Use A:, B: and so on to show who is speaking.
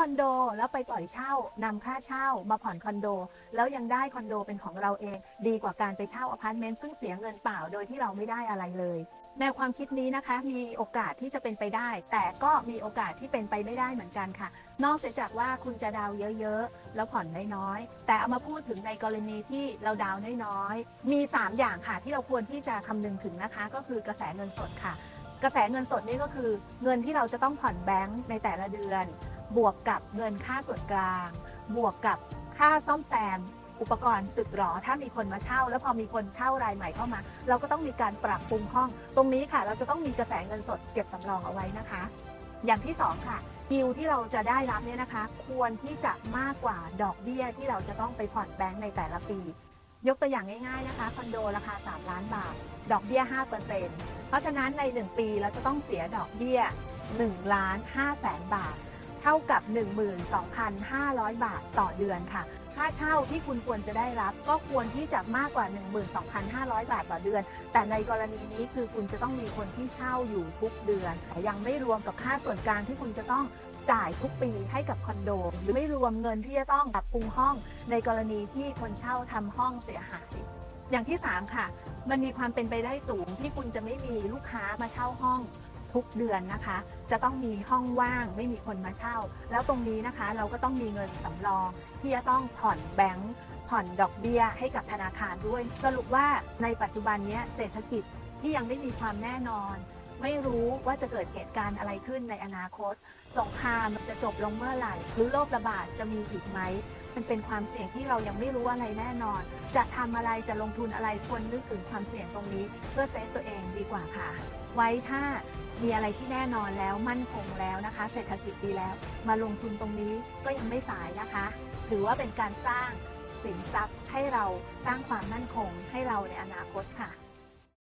A: คอนโดแล้วไปปล่อยเช่านำค่าเช่ามาผ่อนคอนโด แล้วยังได้คอนโดเป็นของเราเอง ดีกว่าการไปเช่าอพาร์ตเมนต์ซึ่งเสียเงินเปล่าโดยที่เราไม่ได้อะไรเลยแนวความคิดนี้นะคะมีโอกาสที่จะเป็นไปได้ แต่ก็มีโอกาสที่เป็นไปไม่ได้เหมือนกันค่ะ นอกเสียจากว่าคุณจะดาวเยอะๆ แล้วผ่อนน้อยๆ แต่เอามาพูดถึงในกรณีที่เราดาวน์น้อยๆ มี 3 อย่างค่ะที่เราควรที่จะคำนึงถึงนะคะ ก็คือกระแสเงินสดค่ะ กระแสเงินสดนี่ก็คือเงินที่เราจะต้องผ่อนแบงค์ในแต่ละเดือน บวกกับเงินค่าส่วนกลาง บวกกับค่าซ่อมแซม อุปกรณ์สึกหรอ ถ้ามีคนมาเช่า แล้วพอมีคนเช่ารายใหม่เข้ามา เราก็ต้องมีการปรับปรุงห้อง ตรงนี้ค่ะ เราจะต้องมีกระแสเงินสดเก็บสำรองเอาไว้นะคะ อย่างที่สองค่ะบิลที่เราจะได้รับเนี่ยนะคะ ควรที่จะมากกว่าดอกเบี้ยที่เราจะต้องไปผ่อนแบงค์ในแต่ละปี ยกตัวอย่างง่ายๆนะคะคอนโดราคา 3 ล้านบาท ดอกเบี้ย 5%เพราะฉะนั้นใน 1 ปีเราจะต้องเสียดอกเบี้ย1ล้าน5แสนบาท เท่ากับ 12,500 บาทต่อเดือนค่ะ ค่าเช่าที่คุณควรจะได้รับก็ควรที่จะมากกว่า 12,500 บาทต่อเดือน แต่ในกรณีนี้คือคุณจะต้องมีคนที่เช่าอยู่ทุกเดือนแต่ยังไม่รวมกับค่าส่วนกลางที่คุณจะต้องจ่ายทุกปีให้กับคอนโด หรือไม่รวมเงินที่จะต้องปรับปรุงห้อง ในกรณีที่คนเช่าทำห้องเสียหาย อย่างที่ 3 ค่ะ มันมีความเป็นไปได้สูงที่คุณจะไม่มีลูกค้ามาเช่าห้อง ทุกเดือนนะคะ จะต้องมีห้องว่างไม่มีคนมาเช่า แล้วตรงนี้นะคะเราก็ต้องมีเงินสำรอง ที่จะต้องผ่อนแบงก์ผ่อนดอกเบี้ยให้กับธนาคารด้วย สรุปว่าในปัจจุบันนี้เศรษฐกิจที่ยังไม่มีความแน่นอน ไม่รู้ว่าจะเกิดเหตุการณ์อะไรขึ้นในอนาคต สงครามจะจบลงเมื่อไหร่ หรือโรคระบาดจะมีอีกไหม มันเป็นความเสี่ยงที่เรายังไม่รู้อะไรแน่นอน จะทำอะไรจะลงทุนอะไรควรนึกถึงความเสี่ยงตรงนี้ เพื่อเซฟตัวเองดีกว่าค่ะ ไว้ถ้ามีอะไรที่แน่นอนแล้วมั่นคงแล้วนะคะ เศรษฐกิจดีแล้ว มาลงทุนตรงนี้ก็ยังไม่สายนะคะ ถือว่าเป็นการสร้างสินทรัพย์ให้เราสร้างความมั่นคงให้เราในอนาคตค่ะ